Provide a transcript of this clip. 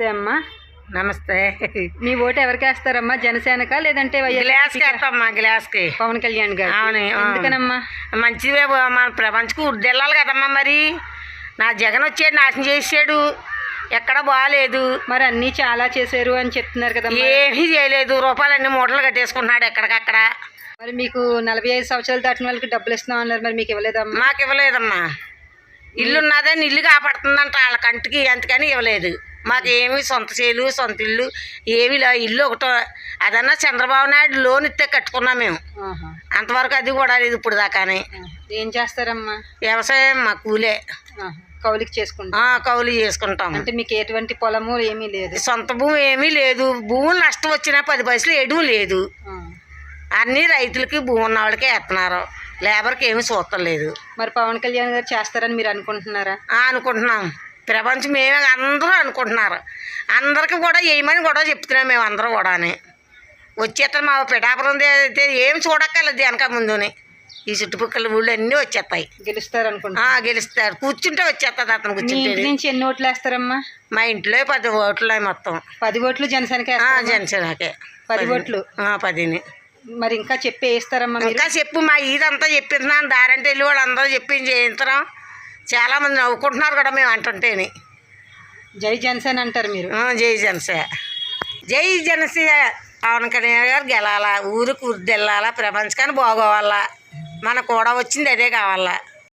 నమస్తే అమ్మా. నమస్తే. మీ ఓటు ఎవరికి వేస్తారమ్మా? జనసేనక లేదంటే గ్లాస్కి వేస్తామ్మా గ్లాస్కి. పవన్ కళ్యాణ్ గారు. అవును. ఎందుకనమ్మా? మంచిదే మన ప్రపంచకు ఉద్దెళ్ళాలి కదమ్మా మరి. నా జగన్ వచ్చాడు నాశనం చేసాడు ఎక్కడ బాగాలేదు మరి అన్నీ చాలా చేశారు అని చెప్తున్నారు కదమ్మా. ఏమీ చేయలేదు. రూపాయలన్నీ మూటలు కట్టేసుకుంటున్నాడు ఎక్కడికక్కడ. మరి మీకు నలభై ఐదు సంవత్సరాలు దాటిన వాళ్ళకి డబ్బులు ఇస్తున్నాం అన్నారు మరి మీకు ఇవ్వలేదమ్మా? మాకు ఇవ్వలేదమ్మా. ఇల్లు ఉన్నదని ఇల్లు కాపాడుతుందంట వాళ్ళ కంటికి. అందుకని ఇవ్వలేదు. మాకు ఏమి సొంత చేలు సొంత ఇల్లు ఏమి లే ఇల్లు ఒకటో. అదన్నా చంద్రబాబు నాయుడు లోన్ ఇస్తే కట్టుకున్నాం మేము. అంతవరకు అది కూడా లేదు ఇప్పుడు దాకానే. ఏం చేస్తారమ్మా? వ్యవసాయం మా కూలే. కౌలికి చేసుకుంటా. ఆ, కౌలు చేసుకుంటాం. అంటే మీకు ఎటువంటి పొలము ఏమీ లేదు. సొంత భూమి ఏమీ లేదు. భూములు నష్టం వచ్చినా పది పైసలు ఎడుము లేదు. ఆ. అన్నీ రైతులకి భూమి ఉన్న వాళ్ళకే వేస్తున్నారు. లేబర్కి ఏమీ చూడటం లేదు. మరి పవన్ కళ్యాణ్ గారు చేస్తారని మీరు అనుకుంటున్నారా? ఆ, అనుకుంటున్నాం. ప్రపంచం మేమే అందరూ అనుకుంటున్నారు. అందరికీ కూడా వేయమని కూడా చెప్తున్నాం మేము అందరూ కూడాని. వచ్చేస్తాం మా పిఠాపురం అయితే ఏమి చూడక్కర్లేదు వెనక ముందుని. ఈ చుట్టుపక్కల ఊళ్ళు అన్నీ వచ్చేస్తాయి గెలుస్తారు ఆ, అనుకుంటున్నా గెలుస్తారు. కూర్చుంటే వచ్చేస్తుంది అతను కూర్చుంటే నుంచి ఎన్ని ఓట్లు వేస్తారమ్మా? మా ఇంట్లో పది ఓట్లు మొత్తం. పది ఓట్లు జనసేనకి? జనసేనకే. పది ఓట్లు? పదిని. మరి ఇంకా చెప్పి వేస్తారమ్మా ఇంకా చెప్పు మా ఇదంతా చెప్పిస్తున్నాను దారంటే వెళ్ళి వాళ్ళు అందరూ చెప్పి చేయించడం. చాలామంది నవ్వుకుంటున్నారు కూడా మేము అంటుంటేని. జై జనసేన అంటారు మీరు. జై జనసేన. జై జనసేన. పవన్ కళ్యాణ్ గారు గెలాలా ఊరికి వృద్ధి వెళ్ళాలా ప్రపంచకాన్ని బాగోవాలా. మనకు కూడా వచ్చింది అదే కావాలా.